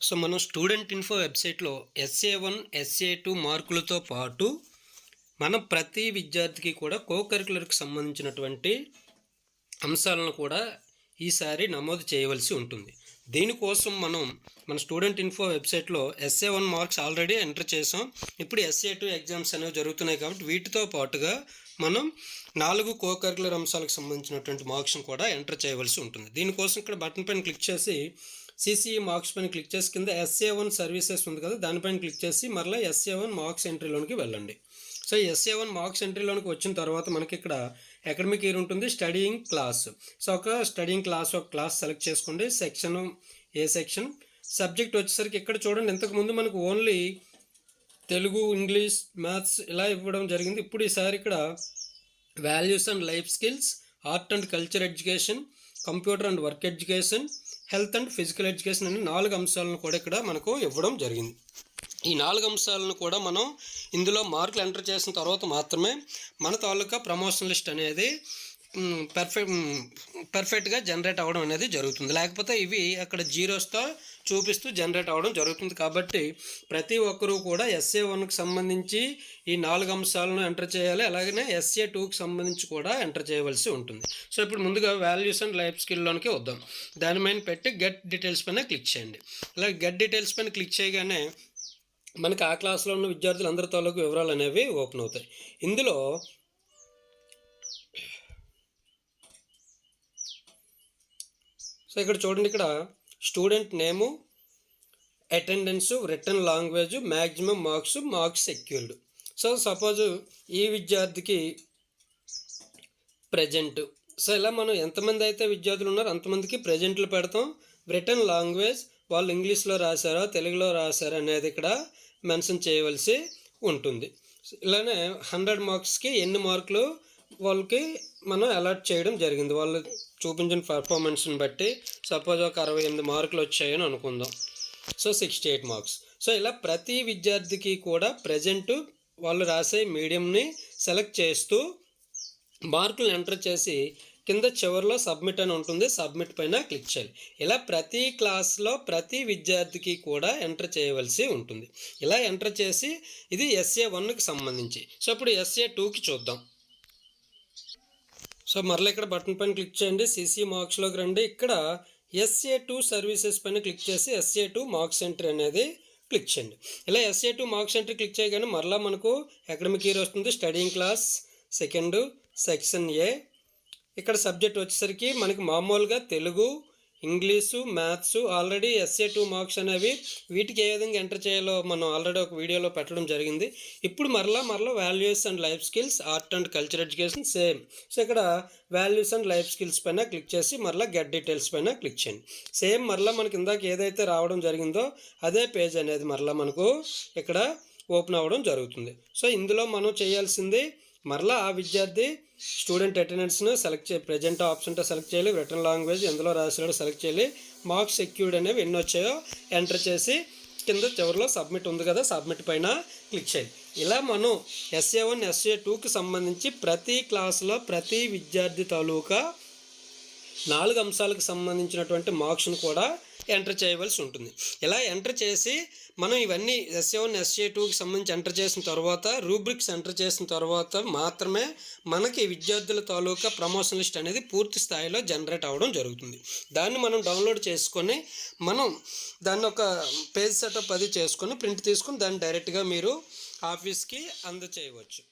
So మనం student info వెబ్సైట్లో SA one SA two మార్కులతో పాటు మనం ప్రతి విద్యార్థికి కూడా కో కరికులర్కి సంబంధించినటువంటి అంశాలను కూడా ఈసారి నమోదు చేయవలసి ఉంటుంది. దీనికోసం మనం మన స్టూడెంట్ ఇన్ఫో వెబ్సైట్లో SA one marks already enter చేసాం. ఇప్పుడు ఎస్ఏ టూ ఎగ్జామ్స్ అనేవి జరుగుతున్నాయి కాబట్టి వీటితో పాటుగా మనం నాలుగు కో కరికులర్ అంశాలకు సంబంధించినటువంటి మార్క్స్ని కూడా ఎంటర్ చేయవలసి ఉంటుంది. దీనికోసం ఇక్కడ బటన్ పైన క్లిక్ చేసి సిసిఈ మార్క్స్ పైన క్లిక్ చేసి కింద ఎస్ఏ వన్ సర్వీసెస్ ఉంది కదా దానిపైన క్లిక్ చేసి మరలా ఎస్ఏ వన్ మార్క్స్ ఎంట్రీలోనికి వెళ్ళండి. సో ఎస్ఏ వన్ మార్క్స్ ఎంట్రీలోనికి వచ్చిన తర్వాత మనకి ఇక్కడ అకాడమిక్ ఇయర్ ఉంటుంది స్టడీయింగ్ క్లాస్. సో ఒక స్టడీయింగ్ క్లాస్ ఒక క్లాస్ సెలెక్ట్ చేసుకోండి. Section A section? సబ్జెక్ట్ వచ్చేసరికి ఇక్కడ చూడండి ఇంతకుముందు మనకు ఓన్లీ తెలుగు ఇంగ్లీష్ మ్యాథ్స్ ఇలా ఇవ్వడం జరిగింది. ఇప్పుడు ఈసారి ఇక్కడ values and life skills art and culture education computer and work education health and physical education అనే నాలుగు అంశాలను కూడా ఇక్కడ మనకు ఇవ్వడం జరిగింది. ఈ నాలుగు అంశాలను కూడా మనం ఇందులో మార్కులు ఎంటర్ చేసిన తర్వాత మాత్రమే మన తాలూకా ప్రమోషన్ లిస్ట్ అనేది పర్ఫెక్ట్ పర్ఫెక్ట్గా జనరేట్ అవ్వడం అనేది జరుగుతుంది. లేకపోతే ఇవి అక్కడ జీరోస్తో చూపిస్తూ జనరేట్ అవ్వడం జరుగుతుంది. కాబట్టి ప్రతి ఒక్కరూ కూడా ఎస్ఏ వన్కి సంబంధించి ఈ నాలుగు అంశాలను ఎంటర్ చేయాలి. అలాగనే ఎస్ఏ టూకి సంబంధించి కూడా ఎంటర్ చేయవలసి ఉంటుంది. సో ఇప్పుడు ముందుగా వాల్యూస్ అండ్ లైఫ్ స్కిల్లోనికి వద్దాం. దాని మీద పెట్టి గెట్ డీటెయిల్స్ పైన క్లిక్ చేయండి. అలాగే గెట్ డీటెయిల్స్ పైన క్లిక్ చేయగానే మనకి ఆ క్లాస్లో ఉన్న విద్యార్థులు అందరి తాలూకు వివరాలు అనేవి ఓపెన్ అవుతాయి. ఇందులో సో ఇక్కడ చూడండి ఇక్కడ student name attendance written language maximum marks marks secured so suppose ఈ విద్యార్థికి ప్రజెంట్ సో ఇలా మనం ఎంతమంది అయితే విద్యార్థులు ఉన్నారో అంతమందికి ప్రజెంట్లు పెడతాం. రిటర్న్ లాంగ్వేజ్ వాళ్ళు ఇంగ్లీష్లో రాశారో తెలుగులో రాశారో అనేది ఇక్కడ మెన్షన్ చేయవలసి ఉంటుంది. ఇలానే హండ్రెడ్ మార్క్స్కి ఎన్ని మార్కులు వాళ్ళకి మనం అలాట్ చేయడం జరిగింది. వాళ్ళు చూపించిన పర్ఫార్మెన్స్ని బట్టి సపోజ్ ఒక అరవై ఎనిమిది మార్కులు వచ్చాయని అనుకుందాం. So sixty eight marks so ఇలా ప్రతి విద్యార్థికి కూడా ప్రజెంట్ వాళ్ళు రాసే మీడియంని సెలెక్ట్ చేస్తూ మార్కులు ఎంటర్ చేసి కింద చివరిలో సబ్మిట్ అని ఉంటుంది. సబ్మిట్ పైన క్లిక్ చేయాలి. ఇలా ప్రతి క్లాస్లో ప్రతి విద్యార్థికి కూడా ఎంటర్ చేయవలసి ఉంటుంది. ఇలా ఎంటర్ చేసి ఇది ఎస్ఏ వన్కి సంబంధించి. సో ఇప్పుడు ఎస్ఏ టూకి చూద్దాం. సో మరలా ఇక్కడ బటన్ పైన క్లిక్ చేయండి. సిసి మార్క్స్లోకి రండి. ఇక్కడ ఎస్ఏ టూ సర్వీసెస్ పైన క్లిక్ చేసి ఎస్ఏ టూ మార్క్స్ ఎంట్రీ అనేది క్లిక్ చేయండి. ఇలా SA two marks entry click చేయగానే మరలా మనకు అకాడమిక్ ఇయర్ వస్తుంది. Studying class second section A. ఇక్కడ సబ్జెక్ట్ వచ్చేసరికి మనకి మామూలుగా Telugu English maths already SA two marks అనేవి వీటికి ఏ విధంగా ఎంటర్ చేయాలో మనం ఆల్రెడీ ఒక వీడియోలో పెట్టడం జరిగింది. ఇప్పుడు మరలా మరలా values and life skills art and culture education same. So ఇక్కడ వాల్యూస్ అండ్ లైఫ్ స్కిల్స్ పైన క్లిక్ చేసి మరలా గెట్ డీటెయిల్స్ పైన క్లిక్ చేయండి. సేమ్ మరలా మనకి ఇందాక ఏదైతే రావడం జరిగిందో అదే పేజ్ అనేది మరలా మనకు ఇక్కడ ఓపెన్ అవ్వడం జరుగుతుంది. సో ఇందులో మనం చేయాల్సింది మరలా ఆ విద్యార్థి స్టూడెంట్ అటెండెన్స్ను సెలెక్ట్ చేయాలి ప్రజెంట్ ఆప్షన్తో సెలెక్ట్ చేయాలి రిటర్న్ లాంగ్వేజ్ ఎందులో రాసినాడో సెలెక్ట్ చేయాలి మార్క్స్ సెక్యూర్డ్ అనేవి ఎన్ని వచ్చాయో ఎంటర్ చేసి కింద చివరిలో సబ్మిట్ ఉంది కదా సబ్మిట్ పైన క్లిక్ చేయాలి. ఇలా మనం ఎస్ఏ వన్ ఎస్ఏ టూకి సంబంధించి ప్రతి క్లాసులో ప్రతి విద్యార్థి తాలూకా నాలుగు అంశాలకు సంబంధించినటువంటి మార్క్స్ను కూడా ఎంటర్ చేయవలసి ఉంటుంది. ఇలా ఎంటర్ చేసి మనం ఇవన్నీ ఎస్ఏ వన్ ఎస్ఏ టూకి సంబంధించి ఎంటర్ చేసిన తర్వాత రూబ్రిక్స్ ఎంటర్ చేసిన తర్వాత మాత్రమే మనకి విద్యార్థుల తాలూకా ప్రమోషన్ లిస్ట్ అనేది పూర్తి స్థాయిలో జనరేట్ అవ్వడం జరుగుతుంది. దాన్ని మనం డౌన్లోడ్ చేసుకొని మనం దాన్ని ఒక పేజ్ సెటప్ అది చేసుకొని ప్రింట్ తీసుకొని దాన్ని డైరెక్ట్గా మీరు ఆఫీస్కి అందచేయవచ్చు.